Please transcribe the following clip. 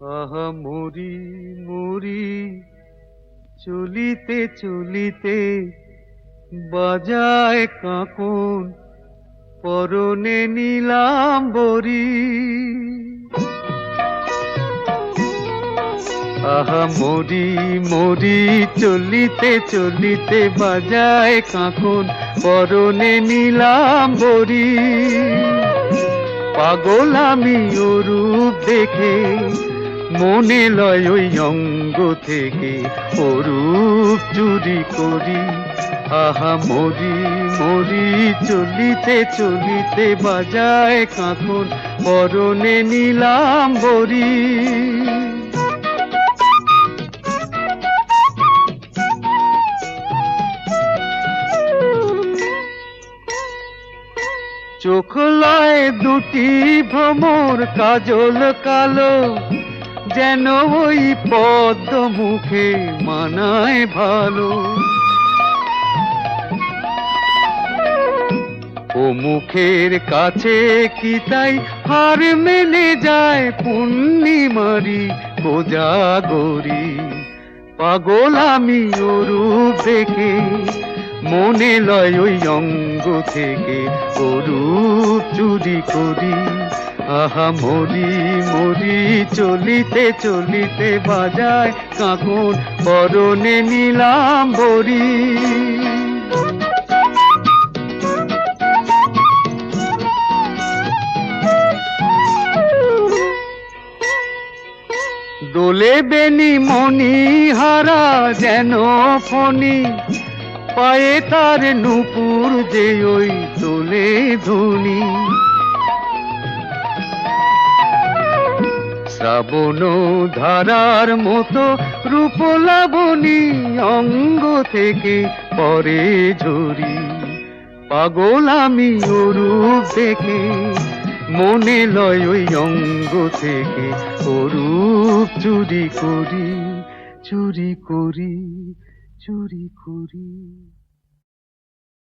আহা মরি মরি চলিতে চলিতে বাজায় কাকন, পরনে নিলাম বরি আহা মরি মরি চলিতে চলিতে বাজায় কাকন, পরনে নিলাম বরি পাগল আমি রূপ দেখে মনে লয় ওই অঙ্গ থেকে অরূপ চুরি করি। আহা, মরি মরি, চলিতে চলিতে বাজায় কাকন পরনে নিলাম বরি। চোখ লয় দুটি ভ্রমর, কাজল কালো যেন ওই পদ্ম মুখে মানায় ভালো। ও মুখের কাছে কি তাই হার মেনে যায় পূর্ণিমারি কোজাগরি। পাগল আমি ওরূপ দেখে মনে লয় ওই অঙ্গ থেকে অরূপ চুরি করি। আহা মরি মরি চলিতে চলিতে বাজায় কাকুন পরনে নিলাম বরি দোলে বেনি মনি হারা যেন ফণি, পায়ে তার নুপুর যে ওই তোলে ধুনি। শ্রাবণ ধারার মতো রূপ লাবণী অঙ্গ থেকে পরে ঝরি। পাগল আমি রূপ দেখে মনে লয় ওই অঙ্গ থেকে অরূপ চুরি করি চুরি করি চুরি করি।